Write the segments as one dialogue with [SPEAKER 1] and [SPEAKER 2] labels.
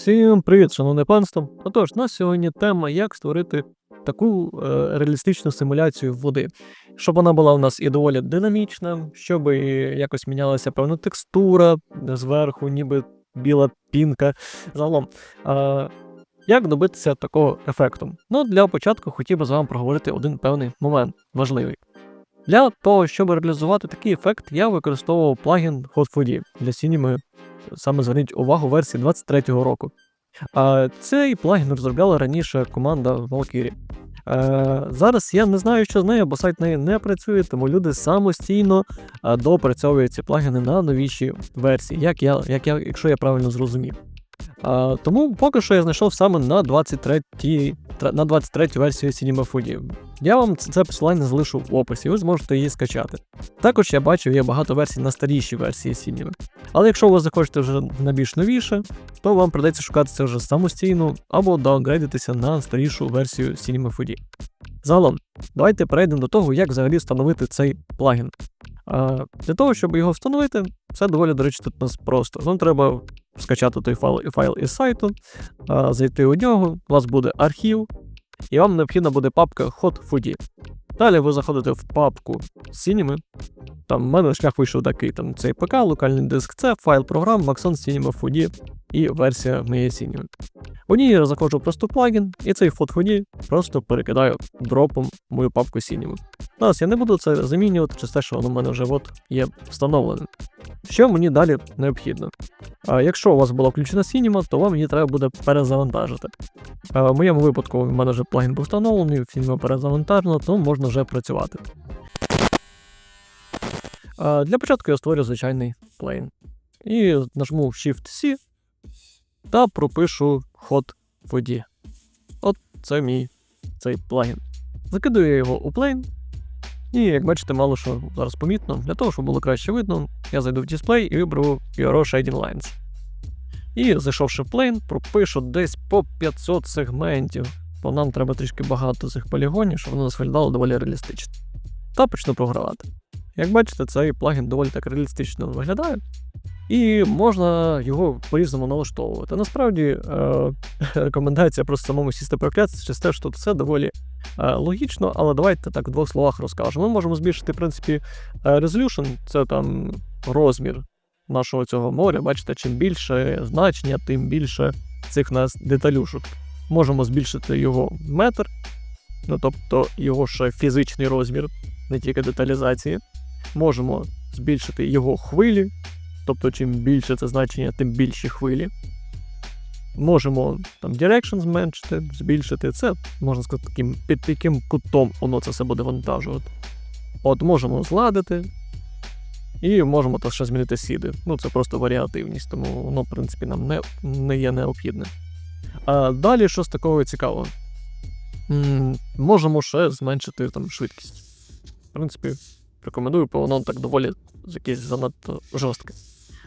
[SPEAKER 1] Всім привіт, шановне панство. Отож, у нас сьогодні тема, як створити таку е, реалістичну симуляцію води, щоб вона була у нас і доволі динамічна, щоб якось мінялася певна текстура зверху, ніби біла пінка. Загалом, е, як добитися такого ефекту? Ну, для початку хотів би з вами проговорити один певний момент важливий. Для того, щоб реалізувати такий ефект, я використовував плагін Hot4D для Cinema саме зверніть увагу версії 23-го року. А цей плагін розробляла раніше команда Valkyrie. Е, зараз я не знаю, що з нею, бо сайт неї не працює, тому люди самостійно е, допрацьовують ці плагіни на новіші версії, як я, як я, якщо я правильно зрозумів. А, тому поки що я знайшов саме на 23 тре- на 23 версію Cinema Foodie. Я вам це посилання залишу в описі, ви зможете її скачати. Також я бачив, є багато версій на старіші версії Cinema. Але якщо ви захочете вже на більш новіше, то вам придеться шукати це вже самостійно або даунгрейдитися на старішу версію Cinema Foodie. Загалом, давайте перейдемо до того, як взагалі встановити цей плагін. Для того, щоб його встановити, це доволі, до речі, тут нас просто. Вам треба скачати той файл, файл із сайту, зайти у нього, у вас буде архів, і вам необхідна буде папка Hot4D. Далі ви заходите в папку Cinema, там в мене шлях вийшов такий: там цей ПК, локальний диск, це файл програм Maxon Cinema FUD і версія моєї Cinema. У ній я заходжу просто плагін, і цей FUD просто перекидаю дропом мою папку Cinema. Зараз я не буду це замінювати через те, що воно в мене вже от є встановлене. Що мені далі необхідно? А якщо у вас була включена Cinema, то вам її треба буде перезавантажити. А в моєму випадку в мене вже плагін був встановлений, Cinema перезавантажено, тому можна вже працювати. Для початку я створю звичайний плейн. І нажму Shift-C та пропишу ход воді. От це мій цей плагін. Закидую я його у плейн. І як бачите, мало що зараз помітно. Для того, щоб було краще видно, я зайду в дисплей і виберу Euro Shading Lines. І зайшовши в плейн, пропишу десь по 500 сегментів, бо нам треба трішки багато цих полігонів, щоб воно нас виглядало доволі реалістично. Та почну програвати. Як бачите, цей плагін доволі так реалістично виглядає, і можна його по-різному налаштовувати. Насправді, е, рекомендація просто самому сісти проклятися через те, що все доволі е, логічно, але давайте так в двох словах розкажемо. Ми можемо збільшити, в принципі, resolution, це там розмір нашого цього моря. Бачите, чим більше значення, тим більше цих нас деталюшок. Можемо збільшити його метр, ну тобто його ще фізичний розмір, не тільки деталізації. Можемо збільшити його хвилі, тобто чим більше це значення, тим більші хвилі. Можемо там direction зменшити, збільшити. Це можна сказати, таким, під яким кутом воно це все буде вантажувати. От можемо зладити. І можемо то ще змінити сіди. Ну, це просто варіативність, тому воно, в принципі, нам не, не є необхідне. А далі що з такого цікавого? М, можемо ще зменшити там швидкість. В принципі, рекомендую, бо воно так доволі якесь занадто жорстке.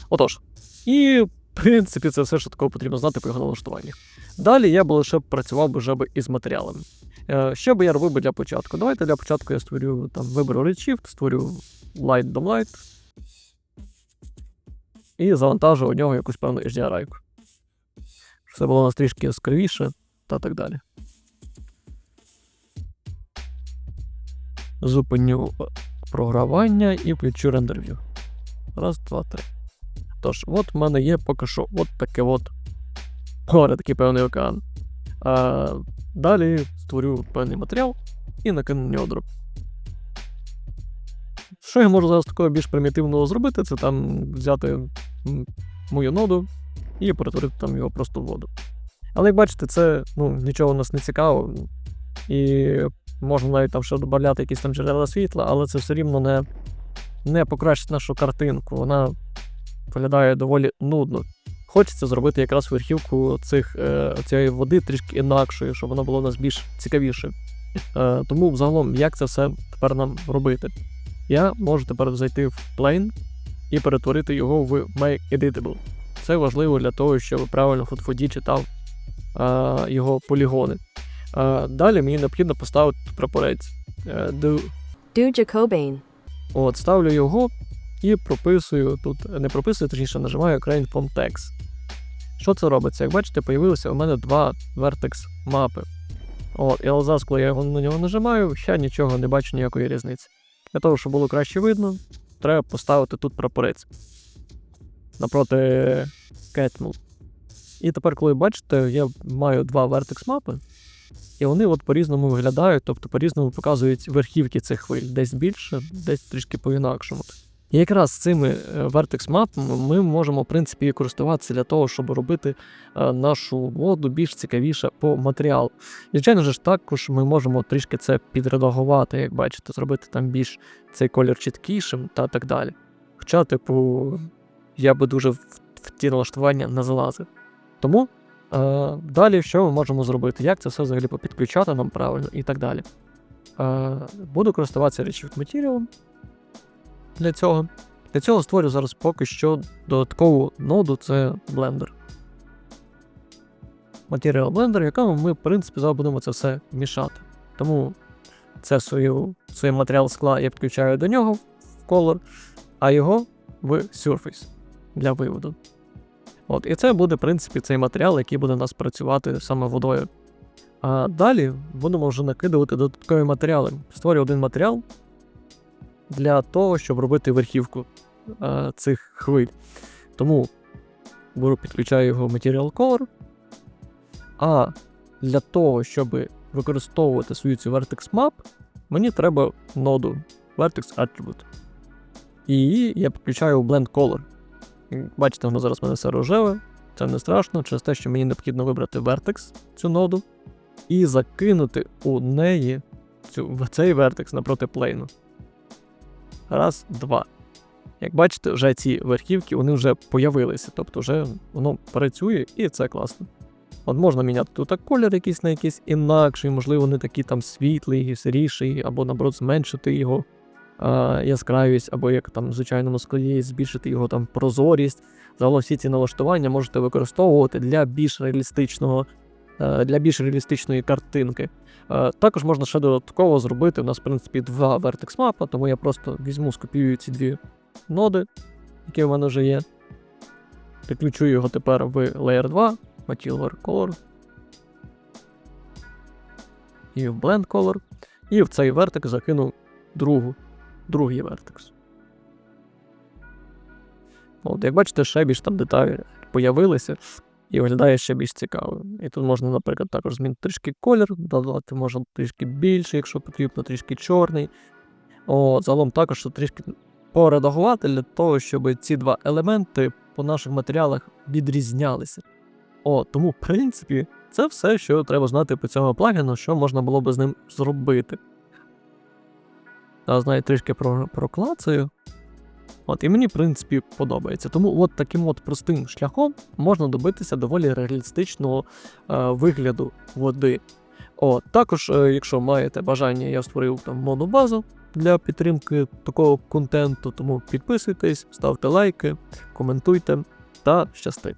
[SPEAKER 1] Отож, і в принципі це все, що такого потрібно знати по його налаштуваннях. Далі я би лише працював би із матеріалами. Е, що би я робив би для початку? Давайте для початку я створю там виберу Redshift, створю Light Dom Light і завантажу у нього якусь певну HDRI-ку. Щоб Все було у нас трішки яскравіше та так далі. Зупиню е, програвання і включу рендерв'ю. Раз, два, три. Тож, от в мене є поки що от таке от горе, такий певний океан. А, далі створю певний матеріал і накину на нього дроп. Що я можу зараз такого більш примітивного зробити, це там взяти мою ноду і перетворити там його просто в воду. Але як бачите, це ну, нічого у нас не цікаво. І можна навіть там ще додати якісь там джерела світла, але це все рівно не, не покращить нашу картинку. Вона виглядає доволі нудно. Хочеться зробити якраз верхівку цих, е, цієї води трішки інакшою, щоб воно було у нас більш цікавіше. Е, тому взагалом, як це все тепер нам робити? Я можу тепер зайти в Plane і перетворити його в Make Editable. Це важливо для того, щоб правильно Hotfoді читав е, його полігони. Е, далі мені необхідно поставити прапорець. Е, do
[SPEAKER 2] Do Jacobain.
[SPEAKER 1] От, ставлю його і прописую тут, не прописую, точніше нажимаю Crane from Text. Що це робиться? Як бачите, появилися у мене два Vertex мапи. От, і але зараз, коли я його на нього нажимаю, ще нічого не бачу ніякої різниці. Для того, щоб було краще видно, треба поставити тут прапорець напроти Catmull. І тепер, коли бачите, я маю два Vertex мапи, і вони от по-різному виглядають, тобто по-різному показують верхівки цих хвиль, десь більше, десь трішки по-інакшому. І якраз цими е, Vertex мапами ми можемо, в принципі, користуватися для того, щоб робити е, нашу воду більш цікавіше по матеріалу. Звичайно ж, також ми можемо трішки це підредагувати, як бачите, зробити там більш цей колір чіткішим та так далі. Хоча, типу, я би дуже в, ті налаштування не залазив. Тому далі що ми можемо зробити? Як це все взагалі підключати нам правильно і так далі. Е, буду користуватися Redshift Material для цього. Для цього створю зараз поки що додаткову ноду це Blender. Material Blender, якому ми, в принципі, зараз будемо це все мішати. Тому це свою, свій матеріал скла я підключаю до нього в Color, а його в Surface для виводу. От, і це буде, в принципі, цей матеріал, який буде у нас працювати саме водою. А далі будемо вже накидувати додаткові матеріали. Створю один матеріал для того, щоб робити верхівку а, цих хвиль. Тому беру, підключаю його Material Color. А для того, щоб використовувати свою цю Vertex Map, мені треба ноду Vertex Attribute. І я підключаю Blend Color. Бачите, воно зараз в мене все рожеве. Це не страшно, через те, що мені необхідно вибрати Vertex, цю ноду, і закинути у неї цю, цей Vertex напроти плейну. Раз, два. Як бачите, вже ці верхівки вони вже появилися, тобто вже воно працює і це класно. От можна міняти тут колір якийсь на якийсь інакший, можливо, не такий там світлий, сиріший, або наоборот зменшити його яскравість, або як там в звичайному склі збільшити його там прозорість. Загалом всі ці налаштування можете використовувати для більш реалістичного, е, для більш реалістичної картинки. Е, Також можна ще додатково зробити. У нас, в принципі, два Vertex мапа, тому я просто візьму, скопіюю ці дві ноди, які в мене вже є. Підключу його тепер в Layer 2, Material Color. І в Blend Color. І в цей вертекс закину другу, другий вертекс. От, як бачите, ще більш там деталі появилися і виглядає ще більш цікаво. І тут можна, наприклад, також змінити трішки колір, додати можна трішки більше, якщо потрібно, трішки чорний. О, загалом також трішки поредагувати для того, щоб ці два елементи по наших матеріалах відрізнялися. О, тому, в принципі, це все, що треба знати по цьому плагіну, що можна було би з ним зробити. Зараз навіть трішки про, проклацаю. От, і мені, в принципі, подобається. Тому от таким от простим шляхом можна добитися доволі реалістичного е, вигляду води. От, також, е, якщо маєте бажання, я створив там монобазу для підтримки такого контенту, тому підписуйтесь, ставте лайки, коментуйте та щасти.